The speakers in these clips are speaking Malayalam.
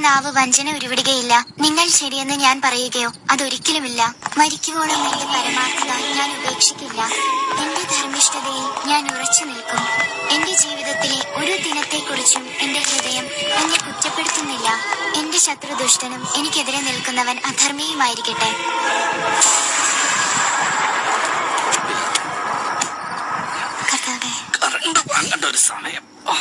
നാവ് വഞ്ചന ഉരുവിടുകയില്ല. നിങ്ങൾ ശരിയെന്ന് ഞാൻ പറയുകയോ അതൊരിക്കലുമില്ല. മരിക്കുവോളം എന്റെ പരമാർത്ഥത ഞാൻ ഉപേക്ഷിക്കില്ല. എന്റെ ധർമ്മിഷ്ഠതയിൽ ഞാൻ ഉറച്ചു നിൽക്കും. എന്റെ ജീവിതത്തിലെ ഒരു ദിനത്തെക്കുറിച്ചും എന്റെ ഹൃദയം എന്നെ കുറ്റപ്പെടുത്തുന്നില്ല. എന്റെ ശത്രുദുഷ്ടനും എനിക്കെതിരെ നിൽക്കുന്നവൻ അധർമ്മിയുമായിരിക്കട്ടെ. ഒരു സമയം ഓ.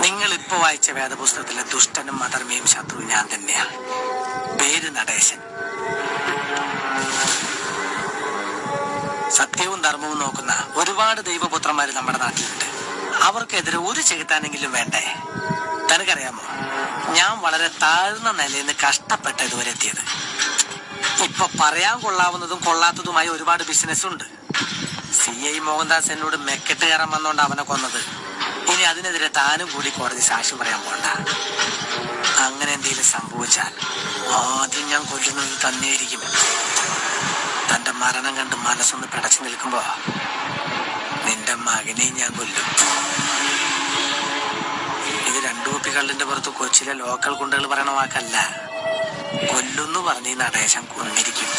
നിങ്ങൾ ഇപ്പൊ വായിച്ച വേദപുസ്തകത്തിലെ ദുഷ്ടനും മധർമ്മയും ശത്രു ഞാൻ തന്നെയാണ് പേര് നടേശൻ. സത്യവും ധർമ്മവും നോക്കുന്ന ഒരുപാട് ദൈവപുത്രന്മാര് നമ്മുടെ നാട്ടിലുണ്ട്. അവർക്കെതിരെ ഒരു ചെകുത്താനെങ്കിലും വേണ്ടേ? തനിക്കറിയാമോ? ഞാൻ വളരെ താഴ്ന്ന നിലയിൽ നിന്ന് കഷ്ടപ്പെട്ട ഇതുവരെ എത്തിയത് ഇപ്പൊ പറയാൻ കൊള്ളാവുന്നതും കൊള്ളാത്തതുമായ ഒരുപാട് ബിസിനസ് ഉണ്ട്. സി ഐ മോഹൻദാസ് എന്നോട് മെക്കെട്ട് കയറാൻ വന്നോണ്ട് അവനെ കൊന്നത്. ഇനി അതിനെതിരെ താനും കൂടി കോടതി സാക്ഷ്യം പറയാൻ പോണ്ട. അങ്ങനെ എന്തെങ്കിലും സംഭവിച്ചാൽ ആദ്യം ഞാൻ കൊല്ലുന്നത് തന്നെയായിരിക്കും. തന്റെ മരണം കണ്ട് മനസ്സൊന്ന് പിടച്ചു നിൽക്കുമ്പോ നിന്റെ മകനെയും ഞാൻ കൊല്ലും. ഇത് രണ്ടു കുപ്പി പുറത്ത് കൊച്ചിയിലെ ലോക്കൽ കുണ്ടകൾ പറയണ വാക്കല്ല. കൊല്ലുന്നു പറഞ്ഞ് നടേശം കൊന്നിരിക്കും.